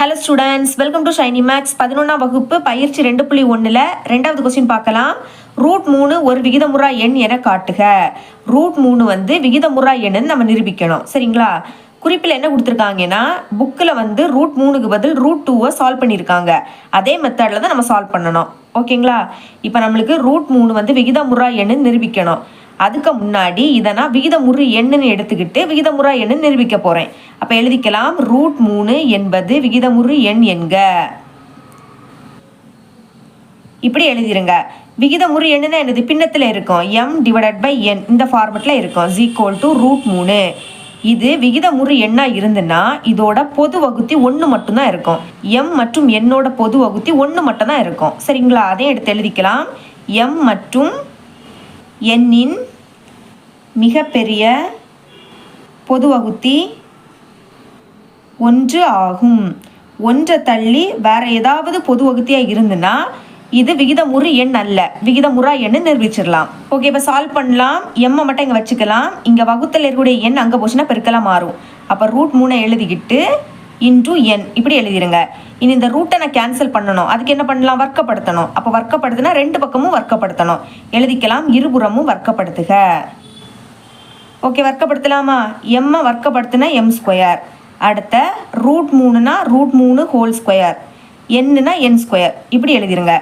Hello students welcome to shiny maths பதினொன்றாம் வகுப்பு பயிற்சி ரெண்டு புள்ளி ஒன்றில் ரெண்டாவது கொஸ்டின் பார்க்கலாம். ரூட் மூணு ஒரு விகிதமுறா எண் என காட்டுக. ரூட் மூணு வந்து விகிதமுறா எண்ணுன்னு நம்ம நிரூபிக்கணும். சரிங்களா? குறிப்பில் என்ன கொடுத்துருக்காங்கன்னா புக்கில் வந்து ரூட் மூணுக்கு பதில் ரூட் டூவை சால்வ் பண்ணியிருக்காங்க. அதே மெத்தடில் தான் நம்ம சால்வ் பண்ணணும். ஓகேங்களா இப்போ நம்மளுக்கு ரூட் மூணு வந்து விகிதமுறா எண்ணு நிரூபிக்கணும். அதுக்கு முன்னாடி இதை நான் விகிதமுறு எண்ணுன்னு எடுத்துக்கிட்டு விகிதமுறா எண்ணு நிரூபிக்க போகிறேன் அப்போ எழுதிக்கலாம் ரூட் மூணு என்பது விகிதமுறு எண் என்க. இப்படி எழுதிருங்க. விகிதமுறு எண்ணுனா என்னது? பின்னத்தில் இருக்கும். எம் டிவைடட் பை என் இந்த ஃபார்மெட்டில் இருக்கும். ஜீக்வல் டு ரூட் மூணு. இது விகிதமுறு எண்ணாக இருந்துன்னா இதோட பொது வகுத்தி ஒன்று மட்டும்தான் இருக்கும். எம் மற்றும் என்னோட பொது வகுத்தி ஒன்று மட்டும்தான் இருக்கும். சரிங்களா? அதையும் எடுத்து எழுதிக்கலாம். எம் மற்றும் எண்ணின் மிகப்பெரிய பொது வகுத்தி ஒன்று ஆகும். ஒன்றை தள்ளி வேற ஏதாவது பொது வகுத்தியாக இருந்துன்னா இது விகிதமுறு எண் அல்ல. விகிதமுறா எண்ணு நிரூபிச்சிடலாம். ஓகே இப்போ சால்வ் பண்ணலாம். எம்மை மட்டும் இங்கே வச்சுக்கலாம். இங்கே வகுத்தில் இருக்கக்கூடிய எண் அங்கே போச்சுன்னா பெருக்கலாம் மாறும். அப்போ ரூட் மூணை எழுதிக்கிட்டு இன்டூ என் இப்படி எழுதிடுங்க இனி இந்த ரூட்டை நான் கேன்சல் பண்ணணும். அதுக்கு என்ன பண்ணலாம்? வர்க்கப்படுத்தணும். அப்போ வர்க்கப்படுத்தினா ரெண்டு பக்கமும் வர்க்கப்படுத்தணும். எழுதிக்கலாம். இருபுறமும் வர்க்கப்படுத்துக. ஓகே வர்க்கப்படுத்தலாமா? எம்மை வர்க்கப்படுத்தினா எம் ஸ்கொயர் அடுத்த ரூட் மூணுனா ரூட் மூணு ஹோல் ஸ்கொயர் என்னுனா என் ஸ்கொயர் இப்படி எழுதிருங்க.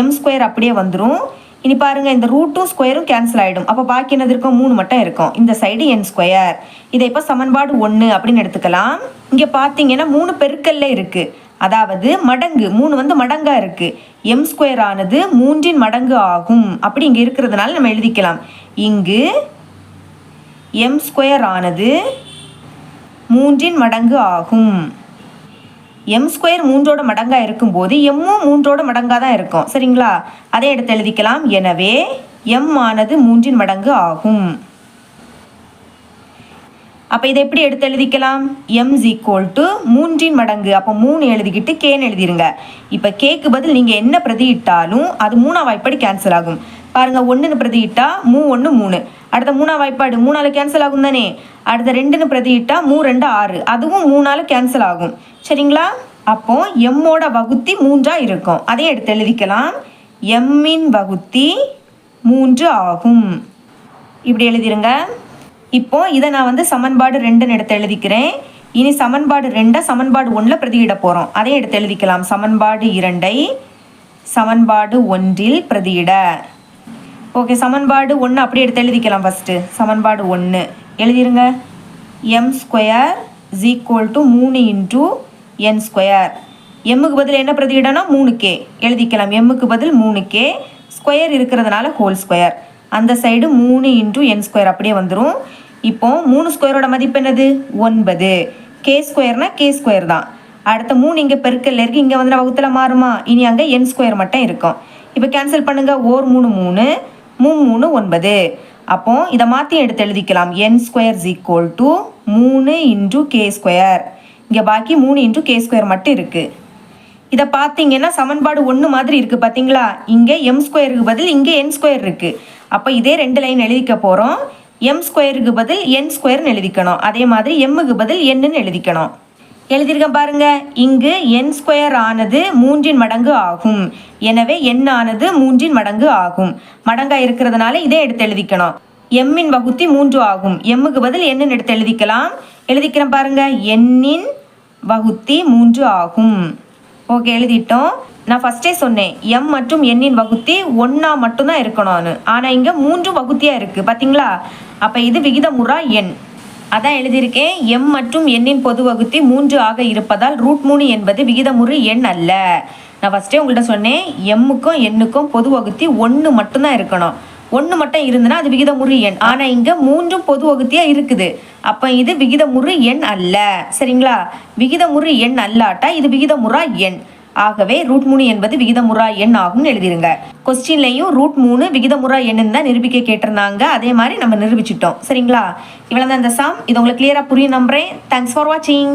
எம் ஸ்கொயர் அப்படியே வந்துடும் இனி பாருங்கள் இந்த ரூட்டும் ஸ்கொயரும் கேன்சல் ஆகிடும் அப்போ பாக்கி என்னது இருக்கும்? மூணு மட்டும் இருக்கும். இந்த சைடு என் ஸ்கொயர் இதை இப்போ சமன்பாடு ஒன்று அப்படின்னு எடுத்துக்கலாம். இங்கே பார்த்தீங்கன்னா மூணு பெருக்கல்ல இருக்குது அதாவது மடங்கு. மூணு வந்து மடங்காக இருக்குது எம் ஸ்கொயர் ஆனது மூன்றின் மடங்கு ஆகும். அப்படி இங்கே இருக்கிறதுனால நம்ம எழுதிக்கலாம். இங்கு எம் ஸ்கொயர் ஆனது மூன்றின் மடங்கு ஆகும். எம் ஸ்கொயர் மூன்றோட மடங்காக இருக்கும்போது எம்மும் மூன்றோட மடங்காக தான் இருக்கும். சரிங்களா? அதை எடுத்து எழுதிக்கலாம். எனவே எம் ஆனது மூன்றின் மடங்கு ஆகும். அப்போ இதை எப்படி எடுத்து எழுதிக்கலாம்? எம் ஈக்குவல் டு மூன்றின் மடங்கு. அப்போ மூணு எழுதிக்கிட்டு கேன்னு எழுதிருங்க. இப்போ கேக்கு பதில் நீங்கள் என்ன பிரதியிட்டாலும் அது மூணா கேன்சல் ஆகும். பாருங்க ஒன்றுன்னு பிரதியிட்டா மூ ஒன்று மூணு. அடுத்த மூணா வாய்ப்பாடு மூணால் கேன்சல் ஆகும் தானே? அடுத்த ரெண்டுன்னு பிரதியிட்டா மூ ரெண்டு ஆறு. அதுவும் மூணால கேன்சல் ஆகும். சரிங்களா? அப்போ எம்மோட வகுத்தி மூன்றா இருக்கும். அதையும் எடுத்து எழுதிக்கலாம். எம்மின் வகுத்தி மூன்று ஆகும். இப்படி எழுதிருங்க. இப்போ இதை நான் வந்து சமன்பாடு ரெண்டுன்னு எடுத்து எழுதிக்கிறேன். இனி சமன்பாடு ரெண்டை சமன்பாடு ஒன்றில் பிரதியிட போகிறோம் அதையும் எடுத்து எழுதிக்கலாம். சமன்பாடு இரண்டை சமன்பாடு ஒன்றில் பிரதியிட. ஓகே சமன்பாடு ஒன்று அப்படியே எடுத்து எழுதிக்கலாம் ஃபஸ்ட்டு சமன்பாடு ஒன்று எழுதிருங்க. எம் ஸ்கொயர் ஈக்குவல் டு மூணு இன்ட்டு என் ஸ்கொயர் எம்முக்கு பதில் என்ன பிரதியிடனா மூணு கே எழுதிக்கலாம். எம்முக்கு பதில் மூணு கே ஸ்கொயர் இருக்கிறதுனால ஹோல் ஸ்கொயர் அந்த சைடு மூணு இன்ட்டு என் ஸ்கொயர் அப்படியே வந்துடும் இப்போ மூணு ஸ்கொயரோட மதிப்பு என்னது? ஒன்பது. கே ஸ்கொயர்னா கே ஸ்கொயர் தான். அடுத்த மூணு இங்கே பெருக்கல்ல இருக்கு. இங்கே வந்து வகுத்தில் மாறுமா? இனி அங்கே என் ஸ்கொயர் மட்டும் இருக்கும். இப்போ கேன்சல் பண்ணுங்கள் ஓர் மூணு மூணு. மூணு மூணு ஒன்பது. அப்போ இதை மாற்றி எடுத்து எழுதிக்கலாம். என் ஸ்கொயர் ஈக்குவல் டு மூணு இன்ட்டு கே ஸ்கொயர் இங்கே பாக்கி மூணு இன்ட்டு கே ஸ்கொயர் மட்டும் இருக்குது இதை பார்த்தீங்கன்னா சமன்பாடு ஒன்று மாதிரி இருக்குது பார்த்தீங்களா இங்கே எம் ஸ்கொயருக்கு பதில் இங்கே என் ஸ்கொயர் இருக்குது அப்போ இதே ரெண்டு லைன் எழுதிக்க போகிறோம் எம் ஸ்கொயருக்கு பதில் என் ஸ்கொயர்னு எழுதிக்கணும். அதே மாதிரி எம்முக்கு பதில் என்னன்னு எழுதிக்கணும். எழுதியிருக்கேன் பாருங்க. இங்கு என் ஸ்கொயர் ஆனது மூன்றின் மடங்கு ஆகும். எனவே என் ஆனது மூன்றின் மடங்கு ஆகும். மடங்கா இருக்கிறதுனால இதை எடுத்து எழுதிக்கணும். எம்மின் வகுத்தி மூன்று ஆகும். எம்முக்கு பதில் என்னன்னு எடுத்து எழுதிக்கலாம். எழுதிக்கிறேன் பாருங்க. எண்ணின் வகுத்தி மூன்று ஆகும். ஓகே எழுதிட்டோம். நான் ஃபஸ்ட்டே சொன்னேன். எம் மற்றும் எண்ணின் வகுத்தி ஒன்றா மட்டும்தான் இருக்கணும்னு. ஆனால் இங்கே மூன்று வகுத்தியாக இருக்குது பார்த்தீங்களா அப்போ இது விகிதமுறா எண் அதான் எழுதியிருக்கேன். எம் மற்றும் எண்ணின் பொது வகுத்தி மூன்று ஆக இருப்பதால் ரூட் மூணு என்பது விகிதமுறு எண் அல்ல. நான் ஃபஸ்ட்டே உங்கள்கிட்ட சொன்னேன் எம்முக்கும் எண்ணுக்கும் பொது வகுத்தி ஒன்று மட்டும்தான் இருக்கணும். ஒன்று மட்டும் இருந்ததுன்னா அது விகிதமுறு எண். ஆனால் இங்கே மூன்றும் பொது வகுத்தியாக இருக்குது. அப்போ இது விகிதமுறு எண் அல்ல. சரிங்களா? விகிதமுறு எண் அல்லாட்டா இது விகிதமுறா எண். ஆகவே ரூட் மூணு என்பது விகிதமுறா எண் ஆகும்னு எழுதிருங்க. கொஸ்டின்லையும் ரூட் மூணு விகிதமுறா எண்ணுன்னு தான் நிரூபிக்க கேட்டிருந்தாங்க. அதே மாதிரி நம்ம நிரூபிச்சிட்டோம். சரிங்களா? இவ்வளோ தான் இந்த சாம் இது உங்களுக்கு கிளியராக புரியும் நம்புறேன். தேங்க்ஸ் ஃபார் வாட்சிங்